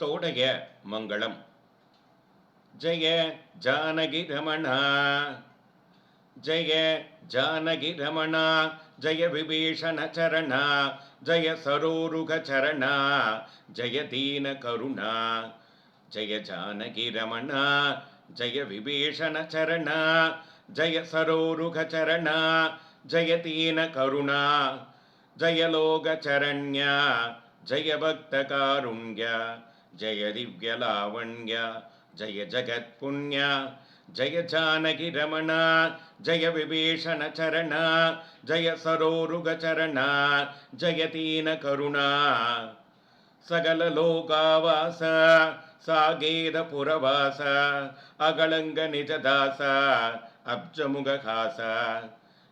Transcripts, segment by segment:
தோடைய மங்களம் ஜெய ஜானகி ரமணா ஜெய ஜானகி ரமணா ஜெய விபீஷண சரணா ஜெய சரோருக சரணா ஜெய தீன கருணா ஜெய ஜானகி ரமணா ஜெய விபீஷண சரணா ஜெய சரோருக சரணா ஜெய தீன கருணா ஜய லோக சரண்யா ஜய பக்த காருண்ய जय दिव्यलावण्या जय जगत्पुण्या जय जानकिरमणा जय विभीषणचरणा जय सरोरुगचरणा जयतीनकरुणा ಸಗಲಲೋಕಾವಾಸ अगलंग निज दास अब्ज मुग खास।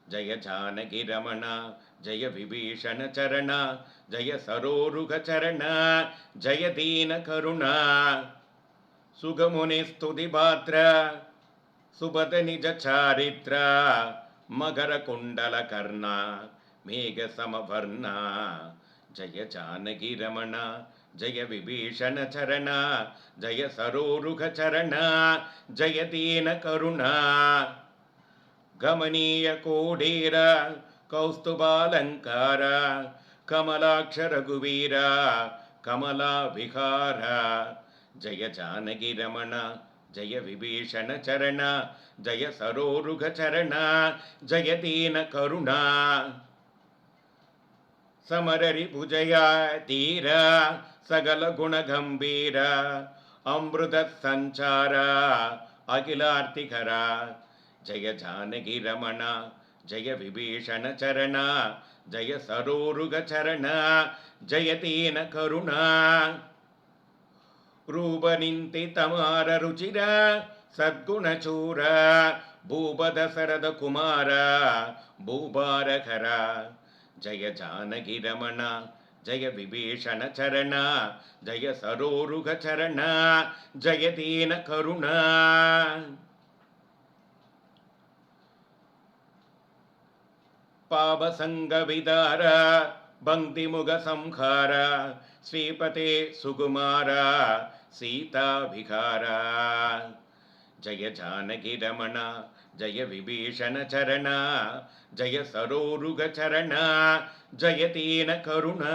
జయ జానకి రమణ జయ విభీషణ చరణ జయ సరోరుఘ చరణ జయ దీన కరుణ. సుగముని స్థుతి పాత్ర సుభద నిజ చారిత్ర మగర కుండల కర్ణ మేఘ సమవర్ణ. జయ జానకి రమణ జయ విభీషణ చరణ జయ సరోరుఘ చరణ జయ దీన కరుణ. ಗಮನೀಯಕೋಡೀರ ಕೌಸ್ತುಭಾಲಂಕಾರ ಕಮಲಾಕ್ಷ ರಘುವೀರ ಕಮಲಾ ವಿಹಾರ ಜಯ ಜಾನಗಿ ರಮಣ ಜಯ ವಿಭೀಷಣ ಚರಣ ಜಯ ಸರೋರುಘ ಚರಣ ಜಯತೀನ ಕರುಣ ಸಮರರಿ ಭುಜಯ ತೀರ ಸಗಲ ಗುಣ ಗಂಭೀರ ಅಮೃತ ಸಂಚಾರ ಅಖಿಲಾರ್ತಿಕರ ಜಯ ಜಾನಕಿ ರಮಣ ಜಯ ವಿಭೀಷಣ ಚರಣ ಜಯ ಸರೋರುಗ ಚರಣ ಜಯ ತೀನ ಕರುಣಾ ರೂಪ ನಿಂತಿ ತಮಾರ ರುಚಿರ ಸದ್ಗುಣ ಚೂರ ಭೂಪದ ಸರದ ಕುಮಾರ ಭೂಭಾರಕರ ಜಯ ಜಾನಕಿ ರಮಣ ಜಯ ವಿಭೀಷಣ ಚರಣ ಜಯ ಸರೋರುಗ ಚರಣ ಜಯ ದೀನ ಕರುಣಾ पापसङ्गविदार भङ्क्तिमुखसंहार श्रीपते सुकुमार सीताभिकार जय जानकिरमण जय विभीषणचरण जय सरोरुगचरण जयतेन करुणा।